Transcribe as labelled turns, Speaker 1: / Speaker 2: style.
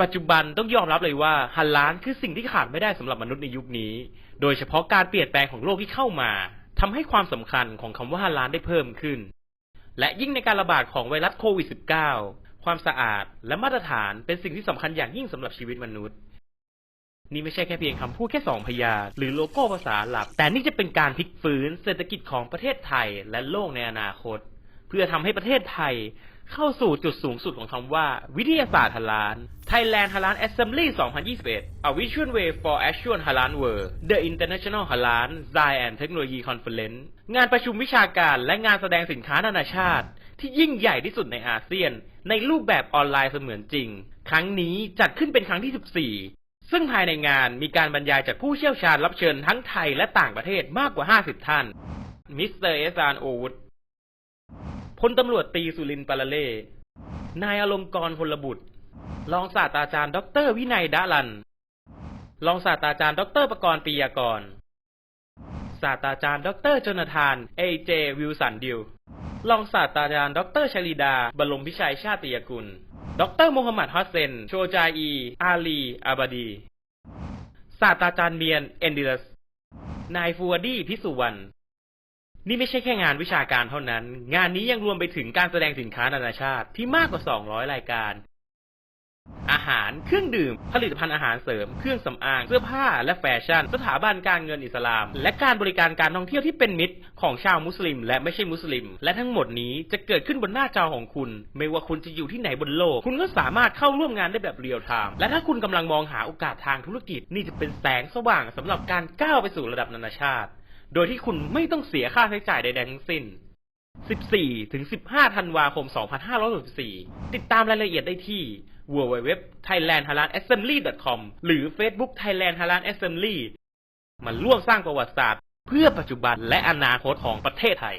Speaker 1: ปัจจุบันต้องยอมรับเลยว่าฮัลลานคือสิ่งที่ขาดไม่ได้สำหรับมนุษย์ในยุคนี้ โดยเฉพาะการเปลี่ยนแปลงของโลกที่เข้ามาทำให้ความสำคัญของคำว่าฮัลลานได้เพิ่มขึ้น และยิ่งในการระบาดของไวรัสโควิด -19 ความสะอาดและมาตรฐานเป็นสิ่งที่สำคัญอย่างยิ่งสำหรับชีวิตมนุษย์ นี่ไม่ใช่แค่เพียงคำพูดแค่สองพยางค์หรือโลโก้ภาษาหลักแต่นี่จะเป็นการพลิกฟื้นเศรษฐกิจของประเทศไทยและโลกในอนาคต เพื่อทำให้ประเทศไทย เข้าสู่จุดสูงสุดของคำว่า วิทยาศาสตร์ฮาลาน Thailand Halal Assembly 2021 A Vision Way for Actual Halal World The International Halal Science and Technology Conference งานประชุมวิชาการและงานแสดงสินค้านานาชาติ ที่ยิ่งใหญ่ที่สุดในอาเซียน ในรูปแบบออนไลน์เสมือนจริง ครั้งนี้จัดขึ้นเป็นครั้งที่ 14 ซึ่งภายในงานมีการบรรยายจากผู้เชี่ยวชาญรับเชิญทั้งไทยและต่างประเทศมากกว่า 50 ท่านมิสเตอร์เอสานโอวุฒ พลตำรวจตีสุรินทร์ปาลเล่ นายอลงกรณ์พลบุตร รองศาสตราจารย์ดอกเตอรวินัยดาลัน รองศาสตราจารย์ดอกเตอรประกรณ์ปียากร ศาสตราจารย์ดอกเตอรจนทาน เอเจ วิลสันดิว รองศาสตราจารย์ดอกเตอรชลิดา บรมพิชัยชาติยกุลดอกเตอรโมฮัมหมัดฮัสเซน โชจาอี อาลี อาบดี ศาสตราจารย์เมียน เอนดิลัส นายฟูวดี้ พิสุวรรณ นี่ไม่ใช่แค่งานวิชาการเท่านั้น งานนี้ยังรวมไปถึงการแสดงสินค้านานาชาติที่มากกว่า 200 รายการ อาหาร เครื่องดื่ม ผลิตภัณฑ์อาหารเสริม เครื่องสำอาง เสื้อผ้า และแฟชั่น สถาบันการเงินอิสลาม และการบริการการท่องเที่ยวที่เป็นมิตรของชาวมุสลิม และไม่ใช่มุสลิม และทั้งหมดนี้จะเกิดขึ้นบนหน้าจอของคุณ ไม่ว่าคุณจะอยู่ที่ไหนบนโลก คุณก็สามารถเข้าร่วมงานได้แบบเรียลไทม์ และถ้าคุณกำลังมองหาโอกาสทางธุรกิจ นี่จะเป็นแสงสว่างสำหรับการก้าวไปสู่ระดับนานาชาติ โดยที่คุณไม่ต้องเสียค่าใช้จ่ายใดๆทั้งสิ้น 14 ถึง 15 ธันวาคม 2564 ติดตามรายละเอียดได้ที่ www thailand h a l a n assembly com หรือ Facebook Thailand h a l a n Assembly มาร่วมสร้างประวัติศาสตร์ เพื่อปัจจุบันและอนาคตของประเทศไทย